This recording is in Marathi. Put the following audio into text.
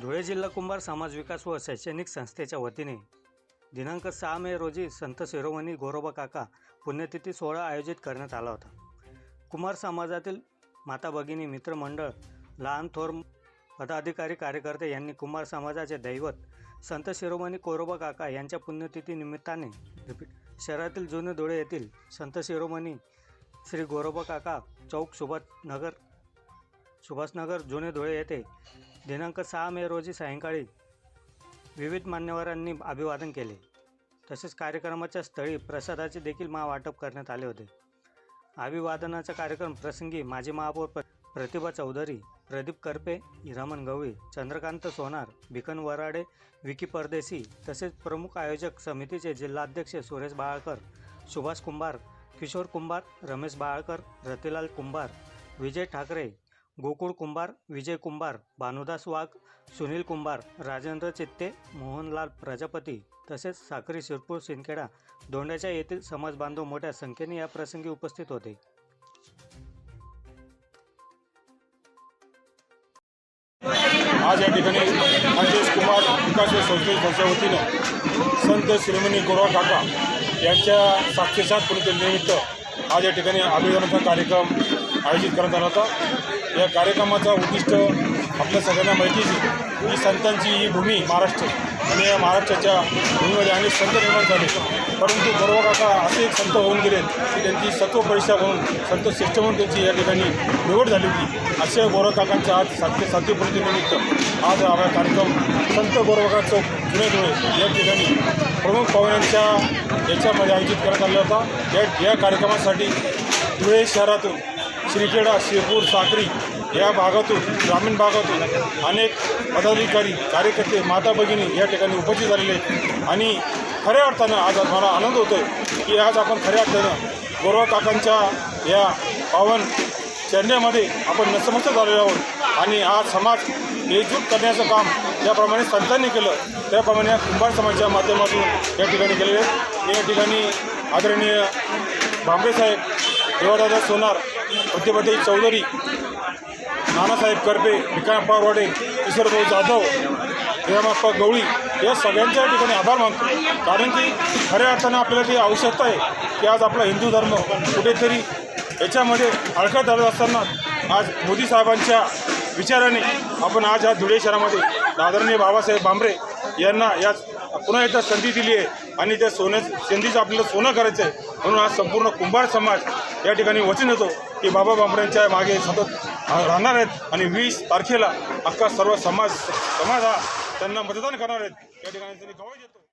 धुळे जिल्हा कुंभार समाज विकास व शैक्षणिक संस्थेच्या वतीने दिनांक सहा मे रोजी संत शिरोमणी गोरोबा काका पुण्यतिथी सोहळा आयोजित करण्यात आला होता. कुंभार समाजातील माता भगिनी मित्रमंडळ लहान थोर पदाधिकारी कार्यकर्ते यांनी कुंभार समाजाचे दैवत संत शिरोमणी कोरोबा काका यांच्या पुण्यतिथी निमित्ताने शहरातील जुने धुळे येथील संत शिरोमणी श्री गोरोबा काका चौक सुभाष नगर सुभाषनगर जुने धुळे येथे दिनांक सहा मे रोजी सायंकाळी विविध मान्यवरांनी अभिवादन केले. तसेच कार्यक्रमाच्या स्थळी प्रसादाचे देखील महावाटप करण्यात आले होते. अभिवादनाचा कार्यक्रम प्रसंगी माजी महापौर प्र- प्रतिभा चौधरी प्रदीप करपे रमण गवळी चंद्रकांत सोनार भिकन वराडे विकी परदेशी तसेच प्रमुख आयोजक समितीचे जिल्हाध्यक्ष सुरेश बाळकर सुभाष कुंभार किशोर कुंभार रमेश बाळकर रतिलाल कुंभार विजय ठाकरे गोकुळ कुंभार विजय कुंभार भानुदास वाघ सुनील कुंभार राजेंद्र चित्ते मोहनलाल प्रजापती तसेच साखरी शिरपूर सिंदखेडा दोंड्याच्या येथील समाज बांधव मोठ्या संख्येने या प्रसंगी उपस्थित होते. आज या ठिकाणी राजेश कुमार विकास व संस्थेच्या वतीनं संत श्रीमणी गोरवा काका यांच्या साक्षीसात पुण्यतिथीनिमित्त आज या ठिकाणी अभिवादनाचा कार्यक्रम आयोजित करण्यात आला होता. या कार्यक्रमाचा उद्दिष्ट आपल्या सगळ्यांना माहितीच ही संतांची ही भूमी महाराष्ट्र आणि या महाराष्ट्राच्या भूमीमध्ये अनेक संत निर्माण झाले. परंतु गोरवा काका असे एक संत होऊन गेले की त्यांची सत्व परीक्षा होऊन संत श्रेष्ठ म्हणून त्यांची या ठिकाणी निवड झाली होती. अशा गौरवकाकांच्या आज सातशे सातवी प्रतिनिमित्त आज हा कार्यक्रम संत गौरवकाचं चौक जुने धुळे या ठिकाणी प्रमुख पाहुण्यांच्या याच्यामध्ये आयोजित करण्यात आला होता. या या कार्यक्रमासाठी धुळे शहरातून श्रीखेडा शिरपूर साक्री या भागातून ग्रामीण भागातून अनेक पदाधिकारी कार्यकर्ते माता भगिनी या ठिकाणी उपस्थित झालेले आहेत. आणि खऱ्या अर्थानं आज मला आनंद होतो आहे की आज आपण खऱ्या अर्थानं गोरवा काकांच्या या पावन चरण्यामध्ये आपण नसमस्त झालेलो आहोत. आणि आज समाज एकजूट करण्याचं काम ज्याप्रमाणे संतांनी केलं त्याप्रमाणे कुंभार समाजाच्या माध्यमातून या ठिकाणी केलेले आहेत या ठिकाणी आदरणीय भांबरे साहेब देवादादा सोनार प्रतिभाताई चौधरी नानासाहेब करपे विकाप्पा वाडे किशोरभाऊ जाधव हेमाप्पा गवळी या सगळ्यांच्या ठिकाणी आभार मानतो. कारण की खऱ्या अर्थानं आपल्याला ती आवश्यकता आहे की आज आपला हिंदू धर्म कुठेतरी याच्यामध्ये अडकत धरत असताना आज मोदी साहेबांच्या विचाराने आपण आज ह्या धुळे शहरामध्ये आदरणीय बाबासाहेब भांबरे यांना या पुन्हा एकदा संधी दिली आहे. आणि त्या सोन्या संधीचं आपल्याला सोनं करायचं आहे. म्हणून आज संपूर्ण कुंभार समाज या ठिकाणी वचन येतो की बाबा बांबड्यांच्या मागे सतत राहणार आहेत आणि वीस तारखेला अख्खा सर्व समाज समाज हा त्यांना मतदान करणार आहेत. या ठिकाणी त्यांनी गवाही देतो.